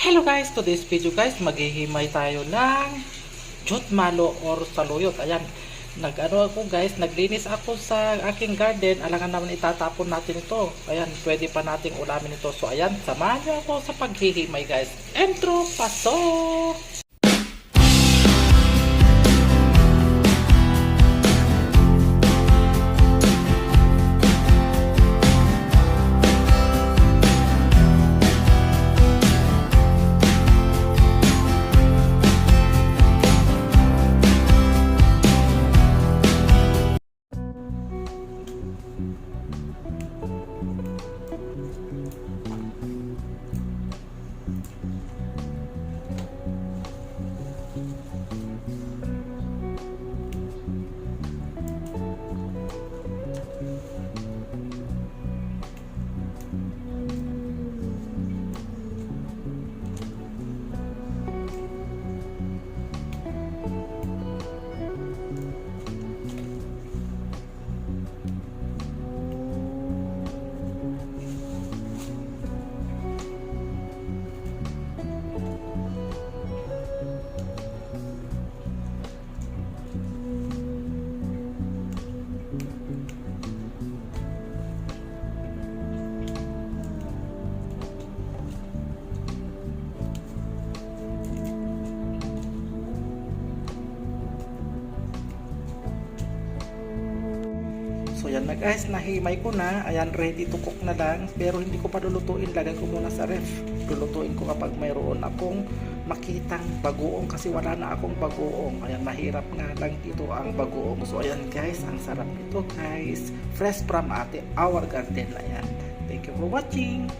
Hello guys, today's video guys, maghihimay tayo ng jutmalo or saluyot. Ayan, nag-ano ako guys, naglinis ako sa aking garden. Alangan naman itatapon natin ito. Ayan, pwede pa nating ulamin ito. So ayan, samahan niyo ako sa paghihimay guys. Entro, pasok! So yan na nahimay ko na. Ayan, ready to cook na lang. Pero hindi ko pa lulutuin. Lagay ko muna sa ref. Lulutuin ko kapag mayroon akong makitang bagoong kasi wala na akong bagoong. Ayan, mahirap nga lang dito ang bagoong. So ayan guys, ang sarap nito guys. Fresh from ate, our garden. Ayan. Thank you for watching.